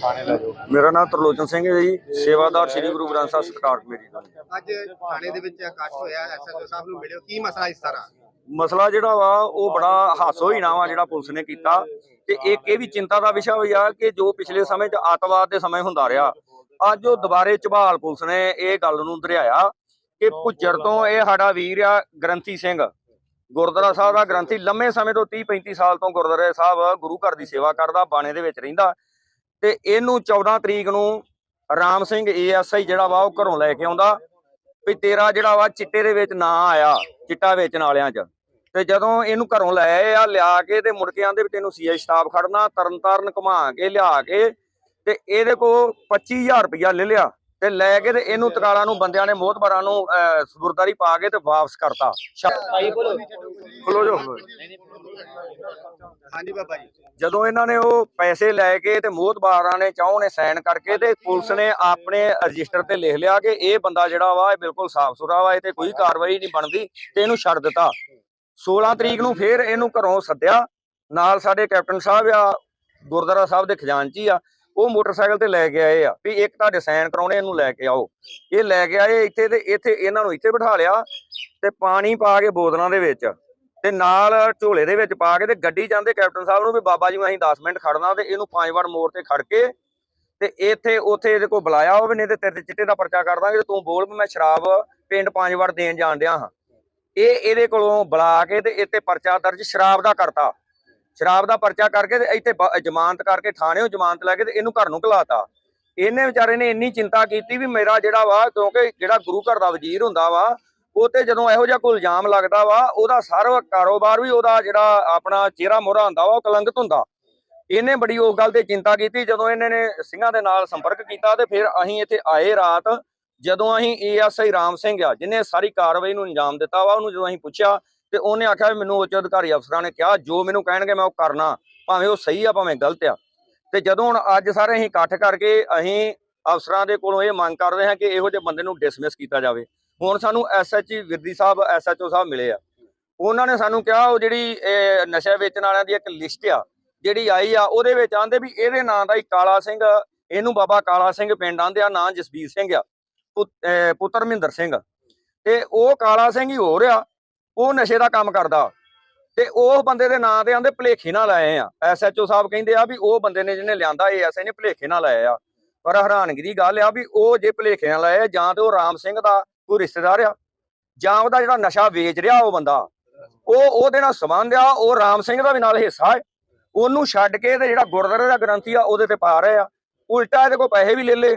ਮੇਰਾ ਨਾਮ ਤਰਲੋਚਨ ਸਿੰਘ ਹੈ ਜੀ। ਸੇਵਾਦਾਰ ਸ੍ਰੀ ਗੁਰੂ ਗ੍ਰੰਥ ਸਾਹਿਬ ਸਰਕਾਰ ਕਮੇਟੀ ਦਾ। ਅੱਜ ਥਾਣੇ ਦੇ ਵਿੱਚ ਇਕੱਠ ਹੋਇਆ ਐਸਐਚਓ ਸਾਹਿਬ ਨੂੰ ਮਿਲਿਓ। ਕੀ ਮਸਲਾ ਇਸ ਤਰ੍ਹਾਂ? ਮਸਲਾ ਜਿਹੜਾ ਵਾ ਉਹ ਬੜਾ ਹਾਸੋ ਹੀ ਨਾ ਵਾ ਜਿਹੜਾ ਪੁਲਿਸ ਨੇ ਕੀਤਾ। ਤੇ ਇੱਕ ਇਹ ਵੀ ਚਿੰਤਾ ਦਾ ਵਿਸ਼ਾ ਹੋਈ ਆ ਕਿ ਜੋ ਪਿਛਲੇ ਸਮੇਂ 'ਚ ਅੱਤਵਾਦ ਦੇ ਸਮੇਂ ਹੁੰਦਾ ਰਿਹਾ ਅੱਜ ਉਹ ਦੁਬਾਰੇ ਝਬਾਲ ਪੁਲਿਸ ਨੇ ਇਹ ਗੱਲ ਨੂੰ ਦਰਿਆਇਆ ਕਿ ਭੁੱਜਰ ਤੋਂ ਇਹ ਸਾਡਾ ਵੀਰ ਆ ਗ੍ਰੰਥੀ ਸਿੰਘ। ਗੁਰਦੁਆਰਾ ਸਾਹਿਬ ਦਾ ਗ੍ਰੰਥੀ ਲੰਮੇ ਸਮੇਂ ਤੋਂ 30 35 ਸਾਲ ਤੋਂ ਗੁਰਦੁਆਰੇ ਸਾਹਿਬ ਗੁਰੂ ਘਰ ਦੀ ਸੇਵਾ ਕਰਦਾ ਬਾਣੇ ਦੇ ਵਿੱਚ ਰਹਿੰਦਾ। ਤੇ ਇਹਨੂੰ 14 ਤਰੀਕ ਨੂੰ ਰਾਮ ਸਿੰਘ ਏਐਸਆਈ ਜਿਹੜਾ ਵਾ ਉਹ ਘਰੋਂ ਲੈ ਕੇ ਆਉਂਦਾ ਵੀ ਤੇਰਾ ਜਿਹੜਾ ਵਾ ਚਿੱਟੇ ਦੇ ਵਿੱਚ ਨਾਂ ਆਇਆ ਚਿੱਟਾ ਵੇਚਣ ਵਾਲਿਆਂ 'ਚ। ਤੇ ਜਦੋਂ ਇਹਨੂੰ ਘਰੋਂ ਲੈ ਆਏ ਆ ਲਿਆ ਕੇ ਤੇ ਮੁੜ ਕੇ ਆਂਦੇ ਵੀ ਤੈਨੂੰ ਸੀਆਈ ਸਟਾਫ ਖੜਨਾ ਤਰਨ ਤਾਰਨ ਘੁਮਾ ਕੇ ਲਿਆ ਕੇ ਤੇ ਇਹਦੇ ਕੋਲ 25000 ਰੁਪਇਆ ਲੈ ਲਿਆ ਤੇ ਲੈ ਕੇ ਤੇ ਇਹਨੂੰ ਤਕਾਲਾ ਨੂੰ ਬੰਦਿਆਂ ਨੇ ਮੋਹਤਬਰਾਂ ਨੂੰ ਸਬੁਰਦਾਰੀ ਪਾ ਕੇ ਤੇ ਵਾਪਸ ਕਰਤਾ। ਖਲੋ ਜੋ ਹਾਂਜੀ ਬਾਬਾ ਜੀ। ਜਦੋਂ ਇਹਨਾਂ ਨੇ ਉਹ ਪੈਸੇ ਲੈ ਕੇ ਤੇ ਮੋਹਤਬਾਰਾਂ ਨੇ ਚਾਹੋਂ ਨੇ ਸਾਈਨ ਕਰਕੇ ਤੇ ਪੁਲਿਸ ਨੇ ਆਪਣੇ ਰਜਿਸਟਰ ਤੇ ਲਿਖ ਲਿਆ ਕਿ ਇਹ ਬੰਦਾ ਜਿਹੜਾ ਵਾ, ਇਹ ਬਿਲਕੁਲ ਸਾਫ਼ ਸੁਥਰਾ ਵਾ ਇਹ ਤੇ ਕੋਈ ਕਾਰਵਾਈ ਨਹੀਂ ਬਣਦੀ ਤੇ ਇਹਨੂੰ ਛੱਡ ਦਿੱਤਾ। 16 ਤਰੀਕ ਨੂੰ ਫੇਰ ਇਹਨੂੰ ਘਰੋਂ ਸੱਦਿਆ। ਨਾਲ ਸਾਡੇ ਕੈਪਟਨ ਸਾਹਿਬ ਆ, ਗੁਰਦੁਆਰਾ ਸਾਹਿਬ ਦੇ ਖਜ਼ਾਨਚੀ ਆ, ਉਹ ਮੋਟਰਸਾਈਕਲ ਤੇ ਲੈ ਕੇ ਆਏ ਆ ਵੀ ਇੱਕ ਤੁਹਾਡੇ ਸਾਈਨ ਕਰਾਉਣੇ, ਇਹਨੂੰ ਲੈ ਕੇ ਆਓ। ਇਹ ਲੈ ਕੇ ਆਏ ਇੱਥੇ ਤੇ ਇੱਥੇ ਇਹਨਾਂ ਨੂੰ ਇੱਥੇ ਬਿਠਾ ਲਿਆ ਤੇ ਪਾਣੀ ਪਾ ਕੇ ਬੋਤਲਾਂ ਦੇ ਵਿੱਚ ਤੇ ਨਾਲ ਝੋਲੇ ਦੇ ਵਿੱਚ ਪਾ ਕੇ ਤੇ ਗੱਡੀ ਜਾਂਦੇ ਕੈਪਟਨ ਸਾਹਿਬ ਨੂੰ ਵੀ ਬਾਬਾ ਜੀ ਨੂੰ ਅਸੀਂ 10 ਮਿੰਟ ਖੜਨਾ ਤੇ ਇਹਨੂੰ ਪੰਜ ਵਾਰ ਮੋੜ ਤੇ ਖੜ ਕੇ ਤੇ ਇੱਥੇ ਉੱਥੇ ਇਹਦੇ ਕੋਲ ਬੁਲਾਇਆ ਹੋਵੇ ਨਹੀਂ ਤੇ ਤੇਰੇ ਚਿੱਟੇ ਦਾ ਪਰਚਾ ਕਰ ਦਾਂਗੇ ਤੂੰ ਬੋਲ ਵੀ ਮੈਂ ਸ਼ਰਾਬ ਪਿੰਡ ਪੰਜ ਵਾਰ ਦੇਣ ਜਾਣ ਡਿਆ ਹਾਂ। ਇਹ ਇਹਦੇ ਕੋਲੋਂ ਬੁਲਾ ਕੇ ਤੇ ਇੱਥੇ ਪਰਚਾ ਦਰਜ ਸ਼ਰਾਬ ਦਾ ਕਰਤਾ। ਸ਼ਰਾਬ ਦਾ ਪਰਚਾ ਕਰਕੇ ਤੇ ਇੱਥੇ ਜ਼ਮਾਨਤ ਕਰਕੇ ਥਾਣਿਓਂ ਜ਼ਮਾਨਤ ਲੈ ਕੇ ਤੇ ਇਹਨੂੰ ਘਰ ਨੂੰ ਘਲਾਤਾ। ਇਹਨੇ ਵਿਚਾਰੇ ਨੇ ਇੰਨੀ ਚਿੰਤਾ ਕੀਤੀ ਵੀ ਮੇਰਾ ਜਿਹੜਾ ਵਾ ਕਿਉਂਕਿ ਜਿਹੜਾ ਗੁਰੂ ਘਰ ਦਾ ਵਜ਼ੀਰ ਹੁੰਦਾ ਵਾ ਉਹ ਤੇ ਜਦੋਂ ਇਹੋ ਜਿਹਾ ਕੋਈ ਇਲਜ਼ਾਮ ਲੱਗਦਾ ਵਾ, ਉਹਦਾ ਸਾਰਾ ਕਾਰੋਬਾਰ ਵੀ ਉਹਦਾ ਜਿਹੜਾ ਆਪਣਾ ਚਿਹਰਾ ਮੋਹਰਾ ਹੁੰਦਾ ਵਾ, ਉਹ ਕਲੰਕਿਤ ਹੁੰਦਾ। ਇਹਨੇ ਬੜੀ ਉਸ ਗੱਲ ਤੇ ਚਿੰਤਾ ਕੀਤੀ, ਜਦੋਂ ਇਹਨੇ ਨੇ ਸਿੰਘਾਂ ਦੇ ਨਾਲ ਸੰਪਰਕ ਕੀਤਾ ਤੇ ਫਿਰ ਅਸੀਂ ਇੱਥੇ ਆਏ ਰਾਤ, ਜਦੋਂ ਅਸੀਂ ਏਐਸਆਈ ਰਾਮ ਸਿੰਘ ਆ, ਜਿਹਨੇ ਸਾਰੀ ਕਾਰਵਾਈ ਨੂੰ ਅੰਜਾਮ ਦਿੱਤਾ ਵਾ, ਉਹਨੂੰ ਜਦੋਂ ਅਸੀਂ ਪੁੱਛਿਆ ਤੇ ਉਹਨੇ ਆਖਿਆ ਮੈਨੂੰ ਉੱਚ ਅਧਿਕਾਰੀ ਅਫਸਰਾਂ ਨੇ ਕਿਹਾ, ਜੋ ਮੈਨੂੰ ਕਹਿਣਗੇ ਮੈਂ ਉਹ ਕਰਨਾ, ਭਾਵੇਂ ਉਹ ਸਹੀ ਆ, ਭਾਵੇਂ ਗਲਤ ਆ। ਤੇ ਜਦੋਂ ਹੁਣ ਅੱਜ ਸਾਰੇ ਅਸੀਂ ਇਕੱਠ ਕਰਕੇ ਅਸੀਂ ਅਫਸਰਾਂ ਦੇ ਕੋਲੋਂ ਇਹ ਮੰਗ ਕਰਦੇ ਹਾਂ ਕਿ ਇਹੋ ਜਿਹੇ ਬੰਦੇ ਨੂੰ ਡਿਸਮਿਸ ਕੀਤਾ ਜਾਵੇ। ਹੁਣ ਸਾਨੂੰ ਐਸਐਚਜੀ ਵਿਰਦੀ ਸਾਹਿਬ ਐਸਐਚਓ ਸਾਹਿਬ ਮਿਲੇ ਆ। ਉਹਨਾਂ ਨੇ ਸਾਨੂੰ ਕਿਹਾ, ਉਹ ਜਿਹੜੀ ਨਸ਼ਾ ਵੇਚਣ ਵਾਲਿਆਂ ਦੀ ਇੱਕ ਲਿਸਟ ਆ, ਜਿਹੜੀ ਆਈ ਆ, ਉਹਦੇ ਵਿੱਚ ਆਂਦੇ ਵੀ ਇਹਦੇ ਨਾਂ ਦਾ ਹੀ ਕਾਲਾ ਸਿੰਘ, ਇਹਨੂੰ ਬਾਬਾ ਕਾਲਾ ਸਿੰਘ ਪਿੰਡ ਆਂਦੇ ਆ, ਨਾਂ ਜਸਬੀਰ ਸਿੰਘ ਆ ਪੁੱਤਰ ਮਹਿੰਦਰ ਸਿੰਘ। ਤੇ ਉਹ ਕਾਲਾ ਸਿੰਘ ਹੀ ਹੋ ਰਿਹਾ ਉਹ ਨਸ਼ੇ ਦਾ ਕੰਮ ਕਰਦਾ। ਤੇ ਉਹ ਬੰਦੇ ਦੇ ਨਾਂ ਤੇ ਆਂਦੇ ਭਲੇਖੇ ਨਾਲ ਆਏ ਆ। ਐਸਐਚਓ ਸਾਹਿਬ ਕਹਿੰਦੇ ਆ ਵੀ ਉਹ ਬੰਦੇ ਨੇ ਜਿਹਨੇ ਲਿਆਂਦਾ ਇਹ ਐਸਏ ਨੇ ਭਲੇਖੇ ਨਾਲ ਆਏ ਆ। ਪਰ ਹੈਰਾਨਗੀ ਦੀ ਗੱਲ ਆ ਵੀ ਉਹ ਜੇ ਭਲੇਖੇ ਨਾਲ ਆਏ ਜਾਂ ਤੇ ਉਹ ਰਾਮ ਸਿੰਘ ਦਾ ਕੋਈ ਰਿਸ਼ਤੇਦਾਰ ਆ ਜਾਂ ਉਹਦਾ ਜਿਹੜਾ ਨਸ਼ਾ ਵੇਚ ਰਿਹਾ ਉਹ ਬੰਦਾ ਉਹ ਉਹਦੇ ਨਾਲ ਸੰਬੰਧ ਆ ਉਹ ਰਾਮ ਸਿੰਘ ਦਾ ਵੀ ਨਾਲ ਹਿੱਸਾ ਹੈ ਉਹਨੂੰ ਛੱਡ ਕੇ ਤੇ ਜਿਹੜਾ ਗੁਰਦੁਆਰੇ ਦਾ ਗ੍ਰੰਥੀ ਆ ਉਹਦੇ ਤੇ ਪਾ ਰਹੇ ਆ ਉਲਟਾ ਇਹਦੇ ਕੋਲ ਪੈਸੇ ਵੀ ਲੈ ਲੇ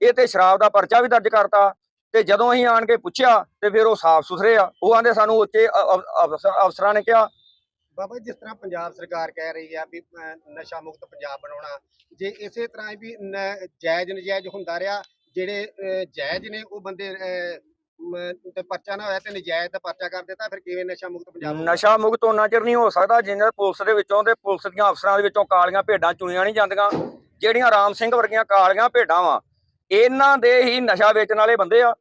ਇਹ ਤੇ ਸ਼ਰਾਬ ਦਾ ਪਰਚਾ ਵੀ ਦਰਜ ਕਰਤਾ ਤੇ ਜਦੋਂ ਅਸੀਂ ਆਣ ਕੇ ਪੁੱਛਿਆ ਤੇ ਫਿਰ ਉਹ ਸਾਫ਼ ਸੁਥਰੇ ਆ ਉਹ ਆਂਦੇ ਸਾਨੂੰ ਉੱਚੇ ਅਫਸਰਾਂ ਨੇ ਕਿਹਾ। ਬਾਬਾ ਜਿਸ ਤਰ੍ਹਾਂ ਪੰਜਾਬ ਸਰਕਾਰ ਕਹਿ ਰਹੀ ਆ ਵੀ ਨਸ਼ਾ ਮੁਕਤ ਪੰਜਾਬ ਬਣਾਉਣਾ ਜੇ ਇਸੇ ਤਰ੍ਹਾਂ ਵੀ ਜਾਇਜ਼ ਨਜਾਇਜ਼ ਹੁੰਦਾ ਰਿਹਾ ਜਿਹੜੇ ਜਾਇਜ਼ ਨੇ ਉਹ ਬੰਦੇ ਅਹ, ਮ- ਤੇ ਪਰਚਾ ਨਾ ਹੋਇਆ ਤੇ ਨਜਾਇਜ਼ ਦਾ ਪਰਚਾ ਕਰ ਦਿੱਤਾ, ਫਿਰ ਕਿਵੇਂ ਨਸ਼ਾ ਮੁਕਤ ਪੰਜਾਬ ਹੋਊਗਾ? ਨਸ਼ਾ ਮੁਕਤ ਉਹਨਾਂ ਚਿਰ ਨਹੀਂ ਹੋ ਸਕਦਾ ਜਿੰਨਾ ਪੁਲਿਸ ਦੇ ਵਿੱਚੋਂ ਤੇ ਪੁਲਿਸ ਦੀਆਂ ਅਫਸਰਾਂ ਦੇ ਵਿੱਚੋਂ ਕਾਲੀਆਂ ਭੇਡਾਂ ਚੁਣੀਆਂ ਨਹੀਂ ਜਾਂਦੀਆਂ, ਜਿਹੜੀਆਂ ਰਾਮ ਸਿੰਘ ਵਰਗੀਆਂ ਕਾਲੀਆਂ ਭੇਡਾਂ ਵਾ ਇਹਨਾਂ ਦੇ ਹੀ ਨਸ਼ਾ ਵੇਚਣ ਵਾਲੇ ਬੰਦੇ ਆ,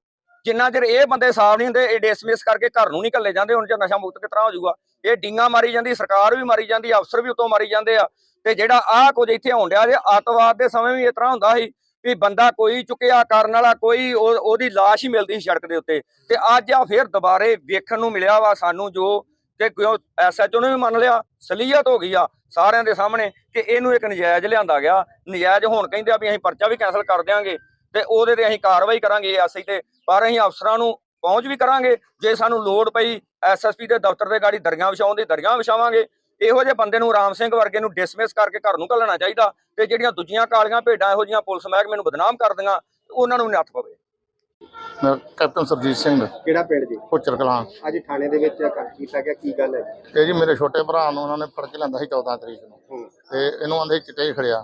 ਜਿੰਨਾ ਚਿਰ ਇਹ ਬੰਦੇ ਸਾਫ਼ ਨਹੀਂ ਹੁੰਦੇ, ਇਹ ਡਿਸਮਿਸ ਕਰਕੇ ਘਰ ਨੂੰ ਨਹੀਂ ਘੱਲੇ ਜਾਂਦੇ, ਹੁਣ ਚਿਰ ਨਸ਼ਾ ਮੁਕਤ ਕਿਸ ਤਰ੍ਹਾਂ ਹੋ ਜਾਊਗਾ ਇਹ ਡਿੰਗਾ ਮਾਰੀ ਜਾਂਦੀ, ਸਰਕਾਰ ਵੀ ਮਾਰੀ ਜਾਂਦੀ, ਅਫਸਰ ਵੀ ਉਤੋਂ ਮਾਰੀ ਜਾਂਦੇ ਆ ਤੇ ਜਿਹੜਾ ਆਹ ਕੁਝ ਇੱਥੇ ਹੋਣ ਡਿਆ ਜੇ ਅੱਤਵਾਦ ਦੇ ਸਮੇਂ ਵੀ ਇਸ ਤਰ੍ਹਾਂ ਹੁੰਦਾ ਸੀ ਵੀ ਬੰਦਾ ਕੋਈ ਚੁੱਕਿਆ ਕਰਨ ਵਾਲਾ ਕੋਈ ਉਹਦੀ ਲਾਸ਼ ਹੀ ਮਿਲਦੀ ਸੀ ਸੜਕ ਦੇ ਉੱਤੇ। ਤੇ ਅੱਜ ਆ ਫਿਰ ਦੁਬਾਰੇ ਵੇਖਣ ਨੂੰ ਮਿਲਿਆ ਵਾ ਸਾਨੂੰ ਜੋ ਕਿ ਕਿਉਂ ਐਸਐਚਓ ਨੇ ਵੀ ਮੰਨ ਲਿਆ, ਸਲੀਅਤ ਹੋ ਗਈ ਆ ਸਾਰਿਆਂ ਦੇ ਸਾਹਮਣੇ ਕਿ ਇਹਨੂੰ ਇੱਕ ਨਜਾਇਜ਼ ਲਿਆਂਦਾ ਗਿਆ। ਨਜਾਇਜ਼ ਹੁਣ ਕਹਿੰਦੇ ਆ ਵੀ ਅਸੀਂ ਪਰਚਾ ਵੀ ਕੈਨਸਲ ਕਰ ਦਿਆਂਗੇ ਤੇ ਉਹਦੇ ਤੇ ਅਸੀਂ ਕਾਰਵਾਈ ਕਰਾਂਗੇ ਐਸਆਈ ਤੇ, ਪਰ ਅਸੀਂ ਅਫਸਰਾਂ ਨੂੰ ਪਹੁੰਚ ਵੀ ਕਰਾਂਗੇ। ਜੇ ਸਾਨੂੰ ਲੋੜ ਪਈ ਐਸਐਸਪੀ ਦੇ ਦਫ਼ਤਰ ਦੇ ਗਾੜੀ ਦਰੀਆਂ ਵਿਛਾਉਣ ਦੀ ਦਰੀਆਂ ਵਿਛਾਵਾਂਗੇ ਇਹੋ ਜਿਹੇ ਬੰਦੇ ਨੂੰ ਰਾਮ ਸਿੰਘ ਵਰਗੇ ਨੂੰ ਡਿਸਮਿਸ ਕਰਕੇ ਘਰ ਨੂੰ ਘੱਲਣਾ ਚਾਹੀਦਾ ਤੇ ਜਿਹੜੀਆਂ ਦੂਜੀਆਂ ਕਾਲੀਆਂ ਭੇਡਾਂ ਇਹੋ ਜਿਹੀਆਂ ਪੁਲਿਸ ਮਹਿਕਮੇ ਨੂੰ ਬਦਨਾਮ ਕਰਦੀਆਂ ਉਹਨਾਂ ਨੂੰ ਨੱਥ ਪਵੇ। ਮੈਂ ਕੈਪਟਨ ਸਰਜੀਤ ਸਿੰਘ ਕਿਹੜਾ ਪਿੰਡ ਜੀ? ਪੁੱਚਰ ਕਲਾਂ। ਅੱਜ ਥਾਣੇ ਦੇ ਵਿੱਚ ਕੀਤਾ ਗਿਆ ਕੀ ਗੱਲ ਹੈ ਜੀ? ਇਹ ਜੀ ਮੇਰੇ ਛੋਟੇ ਭਰਾ ਨੂੰ ਉਹਨਾਂ ਨੇ ਫੜ ਕੇ ਸੀ 14 ਤਰੀਕ ਨੂੰ। ਤੇ ਇਹਨੂੰ ਆਂਦੇ ਚਿੱਟੇ ਹੀ ਖੜਿਆ।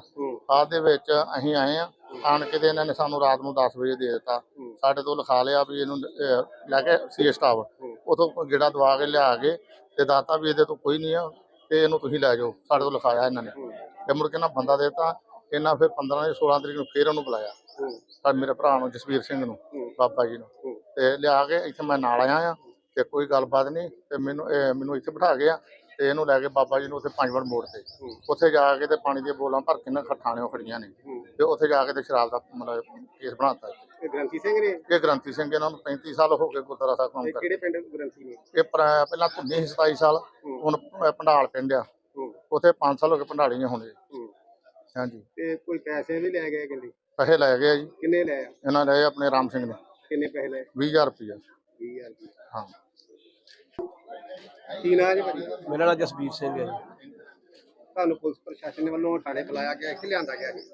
ਬਾਅਦ ਦੇ ਵਿੱਚ ਅਸੀਂ ਆਏ ਆ ਆਣ ਕੇ ਤੇ ਇਹਨਾਂ ਨੇ ਸਾਨੂੰ ਰਾਤ ਨੂੰ 10 ਵਜੇ ਦੇ ਦਿੱਤਾ। ਸਾਡੇ ਤੋਂ ਲਿਖਾ ਲਿਆ ਵੀ ਇਹਨੂੰ ਲੈ ਕੇ ਸੀ ਸਟਾਫ। ਉਥੋਂ ਗੇੜਾ ਦਵਾ ਕੇ ਲਿਆ ਕੇ ਤੇ ਦਾਤਾ ਵੀ ਇਹਦੇ ਤੋਂ ਕੋਈ ਨਹੀਂ ਆ ਤੇ ਇਹਨੂੰ ਤੁਸੀਂ ਲੈ ਜਾਓ, ਸਾਡੇ ਤੋਂ ਲਿਖਾਇਆ ਇਹਨਾਂ ਨੇ। ਤੇ ਮੁੜ ਕੇ ਨਾ ਬੰਦਾ ਦੇਤਾ ਇਹਨਾਂ ਫਿਰ 15 ਜਾਂ 16 ਤਰੀਕ ਨੂੰ ਫੇਰ ਉਹਨੂੰ ਬੁਲਾਇਆ। ਹੂੰ ਮੇਰੇ ਭਰਾ ਨੂੰ, ਜਸਵੀਰ ਸਿੰਘ ਨੂੰ, ਬਾਬਾ ਜੀ ਨੂੰ। ਹੂੰ। ਤੇ ਲਿਆ ਕੇ ਇੱਥੇ ਮੈਂ ਨਾਲ ਆਇਆ ਆ, ਤੇ ਕੋਈ ਗੱਲਬਾਤ ਨਹੀਂ, ਤੇ ਮੈਨੂੰ, ਇਹ ਮੈਨੂੰ ਇੱਥੇ ਬਿਠਾ ਗਿਆ ਤੇ ਇਹਨੂੰ ਲੈ ਕੇ ਬਾਬਾ ਜੀ ਨੂੰ ਉੱਥੇ ਪੰਜ ਵਾਰ ਮੋੜ ਤੇ ਉੱਥੇ ਜਾ ਕੇ ਤੇ ਪਾਣੀ ਦੀਆਂ ਬੋਲਾਂ ਭਰ ਕੇ ਨਾ ਖੱਟਾਣਿਓ ਖੜੀਆਂ ਨੇ। ਹੂੰ ਤੇ ਉੱਥੇ ਜਾ ਕੇ ਤੇ ਸ਼ਰਾਬ ਦਾ ਮਤਲਬ ਕੇਸ ਬਣਾਤਾ। ਇਹ ਗ੍ਰੰਥੀ ਸਿੰਘ ਨੇ? ਇਹ ਗ੍ਰੰਥੀ ਸਿੰਘ ਇਹਨਾਂ ਨੂੰ 35 ਸਾਲ ਹੋ ਗਏ ਗੁਰਦੁਆਰਾ ਸਾਹਿਬ ਕੰਮ ਇਹ ਕਰਦੇ ਕਿਹੜੇ ਪਿੰਡ ਗ੍ਰੰਥੀ ਨੇ? ਇਹ ਪਰ- ਪਹਿਲਾਂ ਧੁੰਨੀ ਸੀ 27 ਸਾਲ। ਹੁਣ ਪ- ਭੰਡਾਲ ਪਿੰਡ ਆ। ਹੂੰ। ਉੱਥੇ 5 ਸਾਲ ਹੋ ਗਏ ਭੰਡਾਲੀਆਂ ਹੋਣੇ ਹੂੰ। ਹਾਂਜੀ। ਤੇ ਕੋਈ ਪੈਸੇ ਵੀ ਲੈ ਗਏ ਕਹਿੰਦੇ ਪੈਸੇ ਲੈ ਗਏ ਆ ਜੀ। ਕਿੰਨੇ ਲਏ ਆ? ਇਹਨਾਂ ਲਏ ਆਪਣੇ ਰਾਮ ਸਿੰਘ ਨੇ ਕਿੰਨੇ ਪੈਸੇ ਲਏ? 20000 ਰੁਪਇਆ 20000 ਰੁਪਏ ਹਾਂ। ਕੀ ਨਾਂ ਜੀ ਭਾਜੀ? ਮੇਰਾ ਨਾਮ ਜਸਵੀਰ ਸਿੰਘ ਹੈ ਜੀ। ਤੁਹਾਨੂੰ ਪੁਲਿਸ ਪ੍ਰਸ਼ਾਸਨ ਵੱਲੋਂ ਥਾਣੇ ਬੁਲਾਇਆ ਗਿਆ ਕਿ ਲਿਆਂਦਾ ਗਿਆ ਜੀ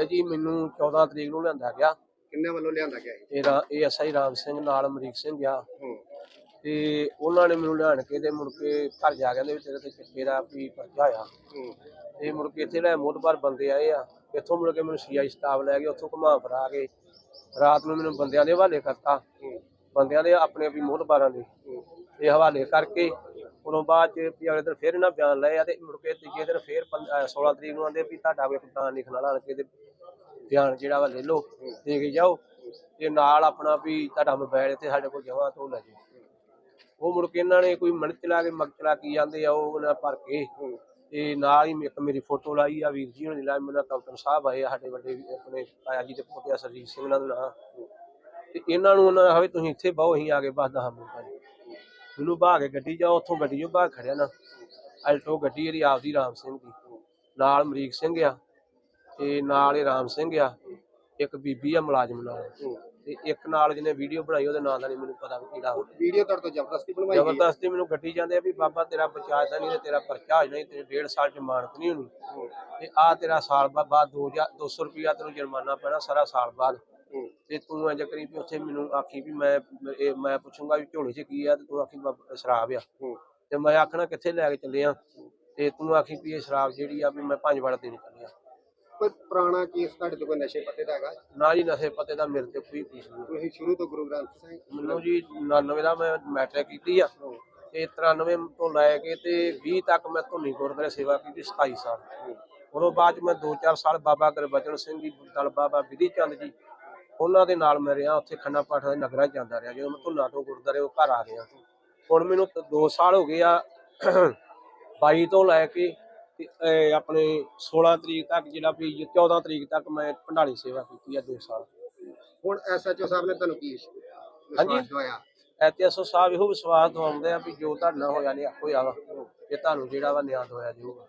ਇਹ ਜੀ ਮੈਨੂੰ 14 ਤਰੀਕ ਨੂੰ ਲਿਆਂਦਾ ਗਿਆ। ਕਿੰਨੇ ਵੱਲੋਂ ਲਿਆਂਦਾ ਗਿਆ ਇਹ ਰਾ- ਇਹ ਐਸਆਈ ਰਾਮ ਸਿੰਘ ਨਾਲ ਅਮਰੀਕ ਸਿੰਘ ਆ। ਹੂੰ। ਤੇ ਉਹਨਾਂ ਨੇ ਮੈਨੂੰ ਲਿਆਣ ਕੇ ਤੇ ਮੁੜ ਕੇ ਘਰ ਜਾ ਕੇ ਦੇ ਤੇਰੇ ਤੇ ਚਿੱਟੇ ਦਾ ਵੀ ਪਰਚਾ ਆ ਹੂੰ। ਤੇ ਮੁੜ ਕੇ ਇੱਥੇ ਲੈ ਮੋਦਬਾਰ ਬੰਦੇ ਆਏ ਆ। ਇੱਥੋਂ ਮੁੜ ਕੇ ਮੈਨੂੰ ਸੀਆਈ ਸਟਾਫ ਲੈ ਕੇ ਉੱਥੋਂ ਘੁਮਾ ਫਰਾ ਕੇ ਰਾਤ ਨੂੰ ਮੈਨੂੰ ਬੰਦਿਆਂ ਦੇ ਹਵਾਲੇ ਕਰਤਾ। ਬੰਦਿਆਂ ਦੇ ਆਪਣੇ ਵੀ ਮੋਦਬਾਰਾਂ ਦੇ। ਇਹ ਹਵਾਲੇ ਕਰਕੇ ਉਦੋਂ ਬਾਅਦ ਚ ਵੀ ਅਗਲੇ ਦਿਨ ਫਿਰ ਇਹਨਾਂ ਬਿਆਨ ਲਏ ਆ ਤੇ ਮੁੜ ਕੇ ਤੀਜੇ ਦਿਨ ਫਿਰ ਪੰਦ- ਅਹ 16 ਤਰੀਕ ਨੂੰ ਆਂਦੇ ਵੀ ਤੁਹਾਡਾ ਕੋਈ ਬਿਆਨ ਲਿਖਣ ਵਾਲਾ ਆਣ ਕੇ ਤੇ ਧਿਆਨ ਜਿਹੜਾ ਵਾ ਲੈ ਲਓ, ਦੇ ਕੇ ਜਾਓ ਤੇ ਨਾਲ ਆਪਣਾ ਵੀ ਤੁਹਾਡਾ ਮੋਬਾਈਲ ਇੱਥੇ ਸਾਡੇ ਕੋਲ ਜਮਾ ਤੋਂ ਲੈ ਜਾਓ। ਉਹ ਮੁੜ ਕੇ ਇਹਨਾਂ ਨੇ ਕੋਈ ਮਿੰਟ ਚਲਾ ਕੇ ਮਗ ਚਲਾ ਕੀ ਜਾਂਦੇ ਆ, ਉਹ ਉਹਨਾਂ ਭਰ ਕੇ ਤੇ ਨਾਲ ਹੀ ਇੱਕ ਮੇਰੀ ਫੋਟੋ ਲਾਈ ਆ, ਵੀਰ ਜੀ ਹੋਣੀ ਲਾਈ ਮੇਰਾ ਕੈਪਟਨ ਸਾਹਿਬ ਆਏ ਆ ਸਾਡੇ ਵੱਡੇ ਵੀ ਆਪਣੇ ਤਾਇਆ ਜੀ ਦੇ ਪੋਤੇ ਆ, ਸਰਜੀਤ ਸਿੰਘ ਨਾਲ ਨਾਂ। ਤੇ ਇਹਨਾਂ ਨੂੰ ਉਹਨਾਂ ਹੋਵੇ ਤੁਸੀਂ ਇੱਥੇ ਬਹੁ, ਅਸੀਂ ਆ ਕੇ ਬਸ ਦਸ ਮਿੰਟਾਂ ਜੀ ਮੈਨੂੰ ਬਾਹ ਕੇ ਗੱਡੀ ਜਾਓ, ਉੱਥੋਂ ਗੱਡੀ ਜੋ ਬਾਹਰ ਖੜਿਆ ਨਾ। ਅਲਟੋ ਗੱਡੀ ਇਹਦੀ ਆਪਦੀ ਰਾਮ ਸਿੰਘ ਦੀ, ਨਾਲ ਅਮਰੀਕ ਸਿੰਘ ਆ। ਤੇ ਨਾਲ ਇਹ ਰਾਮ ਸਿੰਘ ਆ ਇੱਕ ਬੀਬੀ ਆ ਮੁਲਾਜ਼ਮ ਨਾਲ। ਤੇ ਇੱਕ ਨਾਲ ਜਿਹਨੇ ਵੀਡੀਓ ਬਣਾਈ ਉਹਦੇ ਨਾਂ ਦਾ ਨਹੀਂ ਮੈਨੂੰ ਪਤਾ ਵੀ ਕਿਹੜਾ ਉਹ ਵੀਡੀਓ ਤੁਹਾਡੇ ਤੋਂ ਜ਼ਬਰਦਸਤੀ ਬਣਵਾਈ ਗਈ ਹੈ? ਜ਼ਬਰਦਸਤੀ ਮੈਨੂੰ ਗੱਡੀ ਜਾਂਦੇ ਆ ਵੀ ਬਾਬਾ ਤੇਰਾ ਬਚਾਅ ਨਹੀਂ ਤੇ ਤੇਰਾ ਪਰਚਾ ਹੋ ਜਾਣਾ ਤੇਰੇ ਡੇਢ ਸਾਲ ਜ਼ਮਾਨਤ ਨਹੀਂ ਹੋਣੀ। ਹੂੰ ਤੇ ਆ ਤੇਰਾ ਸਾਲ ਬਾਅਦ ਬਾਅਦ 2000 200 ਰੁਪਿਆ ਤੈਨੂੰ ਜੁਰਮਾਨਾ ਪੈਣਾ ਸਾਰਾ ਸਾਲ ਬਾਅਦ। ਹੂੰ ਤੇ ਤੂੰ ਇੰਜ ਕਰੀ ਵੀ ਉੱਥੇ ਮੈਨੂੰ ਆਖੀ ਵੀ ਮੈਂ ਇਹ ਮੈਂ ਪੁੱਛੂੰਗਾ ਵੀ ਝੋਲੇ 'ਚ ਕੀ ਆ ਤੇ ਤੂੰ ਆਖੀ ਬਾਬਾ ਸ਼ਰਾਬ ਆ। ਹੂੰ ਤੇ ਮੈਂ ਆਖਣਾ ਕਿੱਥੇ ਲੈ ਕੇ ਚੱਲੇ ਆ? ਤੇ ਤੂੰ ਆਖੀ ਵੀ ਇਹ ਸ਼ਰਾਬ ਜਿਹੜੀ ਆ ਵੀ ਮੈਂ ਪੰਜ ਵੜ ਦੇਣੀ ਚੱਲਿਆ ਕੋਈ ਪੁਰਾਣਾ ਕੇਸ ਤੁਹਾਡੇ ਤੋਂ ਕੋਈ ਨਸ਼ੇ ਪੱਤੇ ਦਾ ਹੈਗਾ? ਨਾ ਜੀ ਨਸ਼ੇ ਪਤੇ ਦਾ ਮੇਰੇ ਤੇ ਕੋਈ ਪੀਸ ਨਹੀਂ। ਤੁਸੀਂ ਸ਼ੁਰੂ ਤੋਂ ਗੁਰੂ ਗ੍ਰੰਥ ਸਾਹਿਬ ਮੈਨੂੰ ਜੀ 99 ਦਾ ਮੈਂ ਮੈਟ੍ਰਿਕ ਕੀਤੀ ਆ ਤੇ 93 ਤੋਂ ਲੈ ਕੇ ਤੇ 20 ਤੱਕ ਮੈਂ ਧੁਨੀ ਗੁਰਦੁਆਰੇ ਸੇਵਾ ਕੀਤੀ 27 ਸਾਲ। ਉਦੋਂ ਬਾਅਦ 'ਚ ਮੈਂ 2-4 ਸਾਲ ਬਾਬਾ ਗੁਰਬਚਨ ਸਿੰਘ ਜੀ ਦਲ ਬਾਬਾ ਵਿਧੀ ਚੰਦ ਜੀ ਉਹਨਾਂ ਦੇ ਨਾਲ ਮੈਂ ਰਿਹਾ ਉੱਥੇ ਖੰਨਾ ਪਾਠ ਦੇ ਨਗਰਾਂ ਜਾਂਦਾ ਰਿਹਾ। ਜਦੋਂ ਮੈਂ ਧੁਨਾ ਤੋਂ ਗੁਰਦੁਆਰੇ ਉਹ ਘਰ ਆ ਗਿਆ। ਹੁਣ ਮੈਨੂੰ 2 ਸਾਲ ਹੋ ਗਏ ਆ 22 ਤੋਂ ਲੈ ਕੇ ਇਹ ਆਪਣੇ 16 ਤਰੀਕ ਤੱਕ ਜਿਹੜਾ ਵੀ 14 ਤਰੀਕ ਤੱਕ ਮੈਂ ਭੰਡਾਰੀ ਸੇਵਾ ਕੀਤੀ ਆ 2 ਸਾਲ। ਹੁਣ ਐਸਐਚਓ ਸਾਹਿਬ ਨੇ ਤੁਹਾਨੂੰ ਕੀ ਵਿਸ਼ਵਾਸ ਹਾਂਜੀ। ਦਵਾਇਆ? ਐਤਿਆਸੋ ਸਾਹਿਬ ਇਹੋ ਵਿਸ਼ਵਾਸ ਦਵਾਉਂਦੇ ਆ ਵੀ ਜੋ ਤੁਹਾਡੇ ਹੋਇਆ ਨਹੀਂ ਹੋਇਆ ਵਾ। ਇਹ ਤੁਹਾਨੂੰ ਜਿਹੜਾ ਵਾ ਨਿਆਂ ਹੋਇਆ ਜਾਊਗਾ।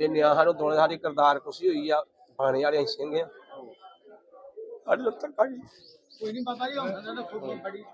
ਇਹ ਨਿਆਂ ਸਾਨੂੰ ਦੋਨੇ ਸਾਡੀ ਕਰਤਾਰ ਕੁਸੀ ਹੋਈ ਆ ਬਾਣੇ ਵਾਲੇ ਸਿੰਘ ਆ। ਸਾਡੇ ਲੱਤਾਂ ਕਾਹੀ ਕੋਈ ਨਹੀਂ ਬਾਬਾ ਜੀ ਹੁਣ ਤਾਂ ਫੋਟੋ ਬੜੀ